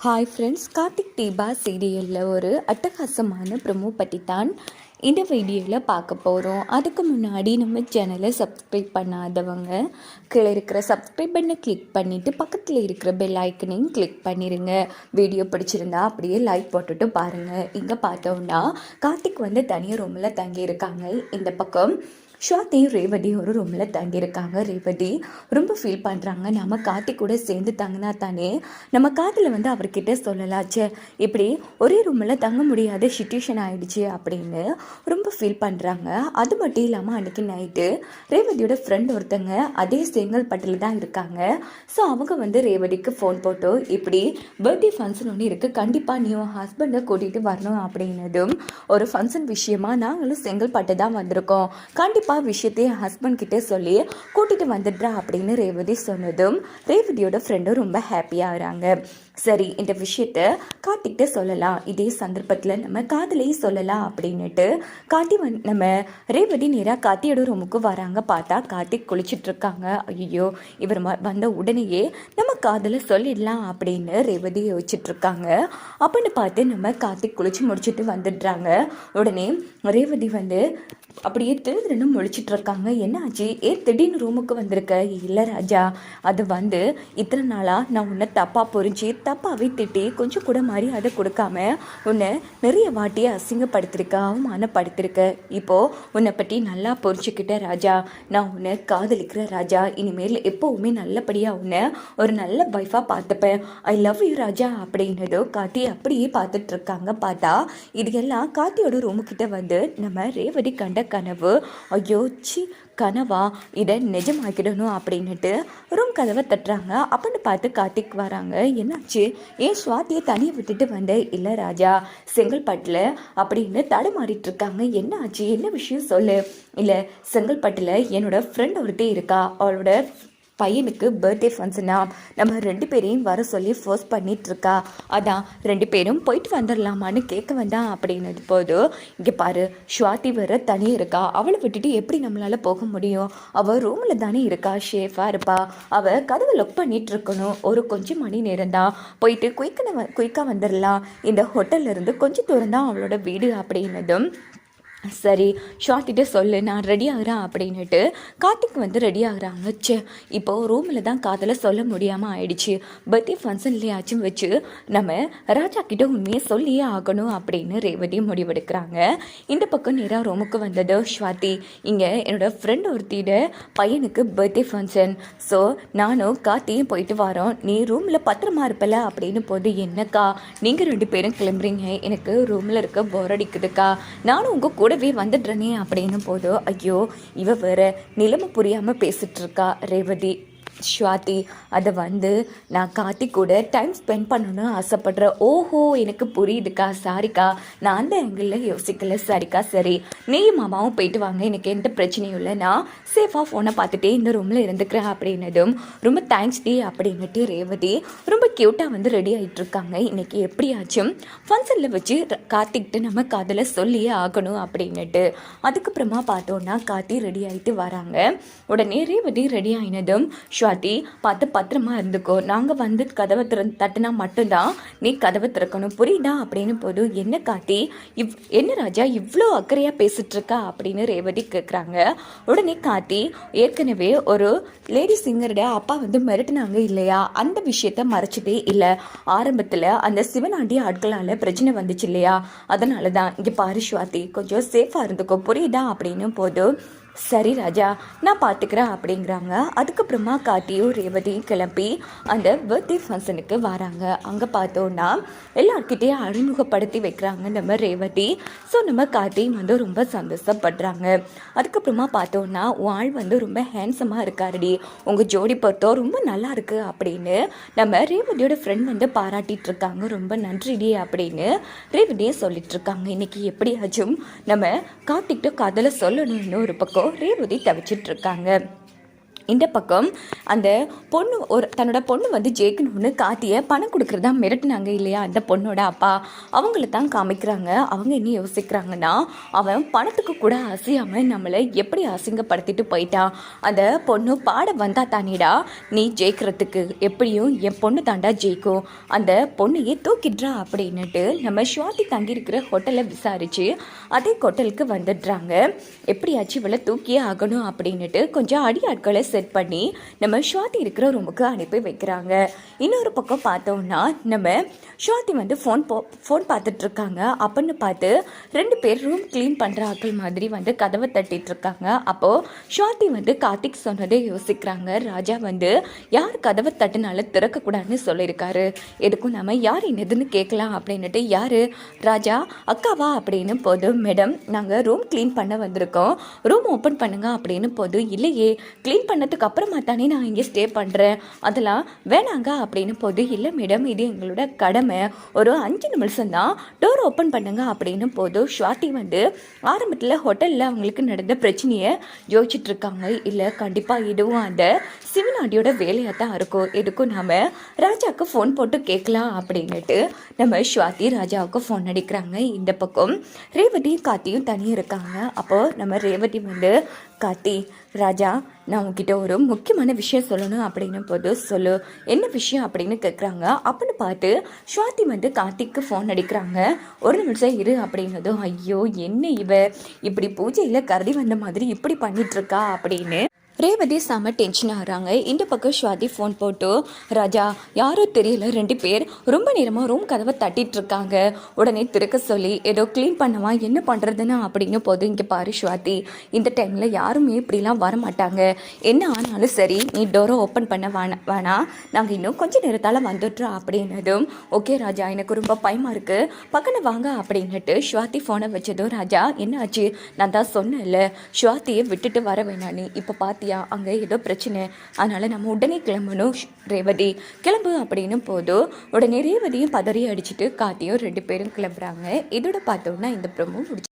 Hi friends Karthik Deepa சீரியலில் ஒரு அட்டகாசமான ப்ரொமோ பற்றி தான் இந்த வீடியோவில் பார்க்க போகிறோம் அதுக்கு முன்னாடி நம்ம சேனலை சப்ஸ்கிரைப் பண்ணாதவங்க கீழே இருக்கிற சப்ஸ்கிரைப் பண்ணை கிளிக் பண்ணிவிட்டு பக்கத்தில் இருக்கிற பெல் ஐக்கனையும் கிளிக் பண்ணிடுங்க வீடியோ பிடிச்சிருந்தா அப்படியே லைக் போட்டுட்டு பாருங்கள் இங்கே பார்த்தோம்னா கார்த்திக் வந்து தனியாக ரூமில் தங்கியிருக்காங்க. இந்த பக்கம் ஸ்வாதியும் ரேவதி ஒரு ரூமில் தங்கியிருக்காங்க? ரேவதி ரொம்ப ஃபீல் பண்ணுறாங்க நம்ம காட்டி கூட சேர்ந்து தங்கினா தானே? நம்ம காதில் வந்து அவர்கிட்ட சொல்லலாச்சே. இப்படி ஒரே ரூமில் தங்க முடியாத சுச்சுவேஷன் ஆகிடுச்சு அப்படின்னு ரொம்ப ஃபீல் பண்ணுறாங்க அது மட்டும் இல்லாமல் அன்றைக்கி நைட்டு ரேவதியோட ஃப்ரெண்ட் ஒருத்தங்க அதே செங்கல்பட்டில் தான் இருக்காங்க. ஸோ அவங்க வந்து ரேவதிக்கு ஃபோன் போட்டு இப்படி பர்த்டே ஃபங்க்ஷன் ஒன்று இருக்குது கண்டிப்பாக நீ உன் ஹஸ்பண்டை கூட்டிகிட்டு வரணும் அப்படின்னதும் ஒரு ஃபங்க்ஷன் விஷயமா நாங்களும் செங்கல்பட்டு தான் வந்திருக்கோம். கண்டிப்பாக அப்பா விஷயத்தையும் ஹஸ்பண்ட் கிட்டே சொல்லி கூட்டிகிட்டு வந்துடுறா அப்படின்னு ரேவதி சொன்னதும் ரேவதியோட ஃப்ரெண்டும் ரொம்ப ஹாப்பியாகிறாங்க சரி இந்த விஷயத்த காட்டிக்கிட்ட சொல்லலாம். இதே சந்தர்ப்பத்தில் நம்ம காதலையும் சொல்லலாம் அப்படின்னுட்டு காட்டி வந் நம்ம ரேவதி நேராக காத்தியோட ரூமுக்கு வராங்க. பார்த்தா கார்த்திக் குளிச்சிட்ருக்காங்க ஐயோ இவர் ம- வந்த உடனேயே நம்ம காதலை சொல்லிடலாம் அப்படின்னு ரேவதி யோசிச்சிட்ருக்காங்க அப்படின்னு பார்த்து நம்ம கார்த்திக் குளிச்சு முடிச்சுட்டு வந்துடுறாங்க. உடனே ரேவதி வந்து அப்படியே திருதிருன்னு முழிச்சிட்டு இருக்காங்க. என்ன ஆச்சு? ஏ திடீர்னு ரூமுக்கு வந்திருக்க? இல்லை ராஜா அது வந்து இத்தனை நாளாக நான் உன்னை தப்பாக பொறிஞ்சு தப்பாகவே திட்டி கொஞ்சம் கூட மரியாதை கொடுக்காம உன்னை நிறைய வாட்டியை அசிங்கப்படுத்திருக்க அவமானப்படுத்திருக்க. இப்போது உன்னை பற்றி நல்லா பொறிச்சுக்கிட்ட ராஜா நான் உன்னை காதலிக்கிற ராஜா. இனிமேல் எப்போவுமே நல்லபடியாக உன்னை ஒரு நல்ல வைஃபாக பார்த்துப்பேன். ஐ லவ் யூ ராஜா அப்படின்னதோ காத்தி அப்படியே பார்த்துட்டு இருக்காங்க. பார்த்தா இது எல்லாம் காத்தியோட ரூமுக்கிட்ட வந்து நம்ம ரேவதி கண்ட கனவு ஐயோ சி கனவா? இதை நிஜமாக்கிடணும் அப்படின்னுட்டு ரூம் கதவை தட்டுறாங்க. அப்படின்னு பார்த்து கார்த்திக் வராங்க. என்னாச்சு? ஏன் சுவாத்தியை தனியை விட்டுட்டு வந்தேன் இல்லை ராஜா செங்கல்பட்டில் அப்படின்னு தடுமாறிட்டு இருக்காங்க என்ன ஆச்சு என்ன விஷயம் சொல்லு? இல்லை செங்கல்பட்டில் என்னோட ஃப்ரெண்ட் ஒருத்தி இருக்கா? அவளோட பையனுக்கு பர்த்டே ஃபங்க்ஷனா நம்ம ரெண்டு பேரையும் வர சொல்லி ஃபோர்ஸ் பண்ணிட்டு அதான் ரெண்டு பேரும் போயிட்டு வந்துடலாமான்னு கேட்க வந்தான் அப்படின்னது போது இங்கே பாரு ஸ்வாதி வர தனியாக இருக்கா. அவளை விட்டுட்டு எப்படி நம்மளால் போக முடியும்? அவள் ரூமில் தானே இருக்கா ஷேஃபாக இருப்பா. அவள் கதவை லொக் பண்ணிட்டு இருக்கணும் ஒரு கொஞ்சம் மணி நேரம் தான். போயிட்டு குயிக்கன குயிக்காக வந்துடலாம் இந்த ஹோட்டல்லேருந்து கொஞ்சம் தூரம் தான் அவளோட வீடு அப்படின்னதும் சரி ஷார்ட்டிட்டே சொல்லு நான் ரெடி ஆகிறேன் அப்படின்னுட்டு கார்த்திக் வந்து ரெடி ஆகுறாங்க. சே இப்போ ரூமில் தான் காதலை சொல்ல முடியாமல் ஆயிடுச்சு. பர்த்டே ஃபங்க்ஷன்லேயாச்சும் வச்சு நம்ம ராஜா கிட்ட உண்மையை சொல்லியே ஆகணும் அப்படின்னு ரேவதி முடிவெடுக்கிறாங்க. இந்த பக்கம் நேராக ரூமுக்கு வந்தது ஸ்வாதி. இங்கே என்னோடய ஃப்ரெண்ட் ஒருத்தியோட பையனுக்கு பர்த்டே ஃபங்க்ஷன் ஸோ நானும் கார்த்தியும் போயிட்டு வரோம். நீ ரூமில் பத்திரமா இருப்பல அப்படின்னு போது என்னக்கா நீங்கள் ரெண்டு பேரும் கிளம்புறீங்க. எனக்கு ரூமில் இருக்க போர் அடிக்குதுக்கா. நானும் உங்கள் கூட கூடவே வந்துடுறனே அப்படின்னு போதோ ஐயோ இவ வேற நிலைமை புரியாமல் பேசிட்டு இருக்கா ரேவதி. ஸ்வாதி அதை வந்து நான் காத்தி கூட டைம் ஸ்பெண்ட் பண்ணணும்னு ஆசைப்படுறேன் ஓஹோ எனக்கு புரியுதுக்கா சாரிக்கா. நான் அந்த ஆங்கிளில் யோசிக்கல. சாரிக்கா சரி. நீயும் மாமாவும் போயிட்டு வாங்க. எனக்கு எந்த பிரச்சனையும் இல்லை. நான் சேஃபாக ஃபோனை பார்த்துட்டே இந்த ரூமில் இருந்துக்கிறேன் அப்படின்னதும் ரொம்ப தேங்க்ஸ் டி அப்படின்னுட்டு ரேவதி ரொம்ப க்யூட்டாக வந்து ரெடி ஆகிட்டு இருக்காங்க இன்னைக்கு எப்படியாச்சும் ஃபங்க்ஷனில் வச்சு காத்திக்கிட்டு நம்ம காதில் சொல்லியே ஆகணும் அப்படின்னுட்டு. அதுக்கப்புறமா பார்த்தோன்னா காத்தி ரெடி ஆகிட்டு வராங்க. உடனே ரேவதி ரெடி ஆகினதும் ஸ்வாதி பார்த்து பத்திரமா இருந்துக்கோ. நாங்கள் வந்து கதவை திற தட்டினா மட்டும்தான் நீ கதவை திறக்கணும். புரியுதா? அப்படின்னு போது என்ன காட்டி இவ் என்ன ராஜா இவ்வளோ அக்கறையாக பேசிகிட்ருக்கா அப்படின்னு ரேவதி கேட்குறாங்க உடனே காட்டி ஏற்கனவே ஒரு லேடி சிங்கரோட அப்பா வந்து மிரட்டினாங்க இல்லையா? அந்த விஷயத்த மறைச்சதே இல்லை. ஆரம்பத்தில் அந்த சிவனாண்டி ஆட்களால் பிரச்சனை வந்துச்சு இல்லையா? அதனால தான் இங்கே பாரு ஸ்வாதி கொஞ்சம் சேஃபாக இருந்துக்கோ. புரியுதா? அப்படின்னு போது சரி ராஜா நான் பார்த்துக்கிறேன் அப்படிங்கிறாங்க. அதுக்கப்புறமா காட்டியும் ரேவதியும் கிளம்பி அந்த பர்த்டே ஃபங்க்ஷனுக்கு வராங்க. அங்கே பார்த்தோன்னா எல்லார்கிட்டையும் அறிமுகப்படுத்தி வைக்கிறாங்க நம்ம ரேவதி. ஸோ நம்ம காட்டியும் வந்து ரொம்ப சந்தோஷப்படுறாங்க. அதுக்கப்புறமா பார்த்தோன்னா உன் ஆள் வந்து ரொம்ப ஹேண்ட்ஸமாக இருக்காருடி. உங்கள் ஜோடி பொறுத்தோ ரொம்ப நல்லா இருக்கு அப்படின்னு நம்ம ரேவதியோட ஃப்ரெண்ட் வந்து பாராட்டிட்டு இருக்காங்க. ரொம்ப நன்றிடி அப்படின்னு ரேவதியே சொல்லிட்டு இருக்காங்க. இன்னைக்கு எப்படியாச்சும் நம்ம கார்த்திக்கிட்ட காதலை சொல்லணும்னு ஒரு பக்கம். ரேவதி தவிச்சிட்டு இருக்காங்க. இந்த பக்கம் அந்த பொண்ணு ஒரு தன்னோட பொண்ணு வந்து ஜெயிக்கணும்னு காத்திய பணம் கொடுக்குறதா மிரட்டினாங்க இல்லையா? அந்த பொண்ணோட அப்பா. அவங்கள தான் காமிக்கிறாங்க. அவங்க என்ன யோசிக்கிறாங்கன்னா அவன் பணத்துக்கு கூட அசையாமல் நம்மளை எப்படி அசிங்கப்படுத்திட்டு போயிட்டான் அந்த பொண்ணு பாட வந்தா தானேடா நீ ஜெயிக்கிறதுக்கு? எப்படியும் என் பொண்ணு தாண்டா ஜெயிக்கும். அந்த பொண்ணையே தூக்கிடுறா அப்படின்னுட்டு நம்ம சுவாதி தங்கியிருக்கிற ஹோட்டலை விசாரித்து அதே ஹோட்டலுக்கு வந்துடுறாங்க. எப்படியாச்சும் இவளை தூக்கியே ஆகணும் அப்படின்னுட்டு கொஞ்சம் அடி ஆட்களை செட் பண்ணி நம்ம ஸ்வாதி இருக்கிற ரூமுக்கு அனுப்பி வைக்கிறாங்க. இன்னொரு பக்கம் பார்த்தோம்னா நம்ம ஸ்வாதி வந்து ஃபோன் போ ஃபோன் பார்த்துட்ருக்காங்க. அப்படின்னு பார்த்து ரெண்டு பேர் ரூம் க்ளீன் பண்ணுற ஆட்கள் மாதிரி வந்து கதவை தட்டிட்டு இருக்காங்க அப்போது ஸ்வாதி வந்து கார்த்திக் சொன்னதை யோசிக்கிறாங்க. ராஜா வந்து யார் கதவை தட்டினாலும் திறக்கக்கூடாதுன்னு சொல்லியிருக்காரு. எதுக்கும் நம்ம யார் என்னதுன்னு கேட்கலாம் அப்படின்னுட்டு யார்? ராஜா அக்காவா? அப்படின்னு போது மேடம் நாங்கள் ரூம் க்ளீன் பண்ண வந்திருக்கோம். ரூம் ஓப்பன் பண்ணுங்க அப்படின்னு போது இல்லையே க்ளீன் பண்ணதுக்கு அப்புறமா தானே நான் இங்கே ஸ்டே பண்ணுறேன் அதெல்லாம் வேணாங்க அப்படின்னு போது இல்லை மேடம் இது எங்களோட கடமை. ஒரு அஞ்சு நிமிஷம் தான் டோர் ஓப்பன் பண்ணுங்க. அப்படின்னு போதும் ஸ்வாதி வந்து ஆரம்பத்தில் ஹோட்டலில் அவங்களுக்கு நடந்த பிரச்சனையை யோசிச்சுட்ருக்காங்க. இல்லை கண்டிப்பாக இதுவும் அந்த சிவநாடியோட வேலையாக தான் இருக்கும். எதுக்கும் நாம் ராஜாவுக்கு ஃபோன் போட்டு கேட்கலாம். அப்படின்னுட்டு நம்ம ஸ்வாதி ராஜாவுக்கு ஃபோன் அடிக்கிறாங்க. இந்த பக்கம் ரேவதி காத்தியும் தனியாக இருக்காங்க. அப்போது நம்ம ரேவதி வந்து கார்த்தி ராஜா நான் உங்ககிட்ட ஒரு முக்கியமான விஷயம் சொல்லணும் அப்படின்னு போது சொல்லு. என்ன விஷயம் அப்படின்னு கேட்குறாங்க அப்படின்னு பார்த்து ஸ்வாதி வந்து கார்த்திக்கு ஃபோன் அடிக்கிறாங்க. ஒரு நிமிஷம் இரு அப்படின்னதும் ஐயோ என்ன இவ? இப்படி பூஜையில் கருதி வந்த மாதிரி இப்படி பண்ணிகிட்ருக்கா அப்படின்னு ரேவதி செம டென்ஷன் ஆகிறாங்க இந்த பக்கம் ஸ்வாதி ஃபோன் போட்டு ராஜா யாரோ தெரியல ரெண்டு பேர் ரொம்ப நேரமாக ரூம் கதவை தட்டிட்டு இருக்காங்க. உடனே திறக்க சொல்லி ஏதோ க்ளீன் பண்ணவா? என்ன பண்ணுறதுன்னு அப்படின்னு போது இங்கே பாரு ஸ்வாதி இந்த டைமில் யாருமே இப்படிலாம் வர மாட்டாங்க என்ன ஆனாலும் சரி நீ டோரை ஓப்பன் பண்ண வேணா வேணாம் நாங்கள் இன்னும் கொஞ்சம் நேரத்தால் வந்துடுறோம் அப்படின்னதும் ஓகே ராஜா எனக்கு ரொம்ப பயமாக இருக்குது பக்கத்தில் வாங்க அப்படின்னுட்டு ஸ்வாதி ஃபோனை வச்சதும் ராஜா என்ன ஆச்சு நான் தான் சொன்னேன்ல ஸ்வாதியை விட்டுட்டு வர வேணானே நீ. இப்போ பார்த்தியா அங்கே ஏதோ பிரச்சனை. அதனால் நம்ம உடனே கிளம்பணும் ரேவதி. கிளம்பு அப்படின்னு போதும் உடனே ரேவதியும் பதறி அடிச்சுட்டு காத்தியும் ரெண்டு பேரும் கிளம்புறாங்க. இதோட பார்த்தோம்னா இந்த ப்ரோமோ முடிச்சு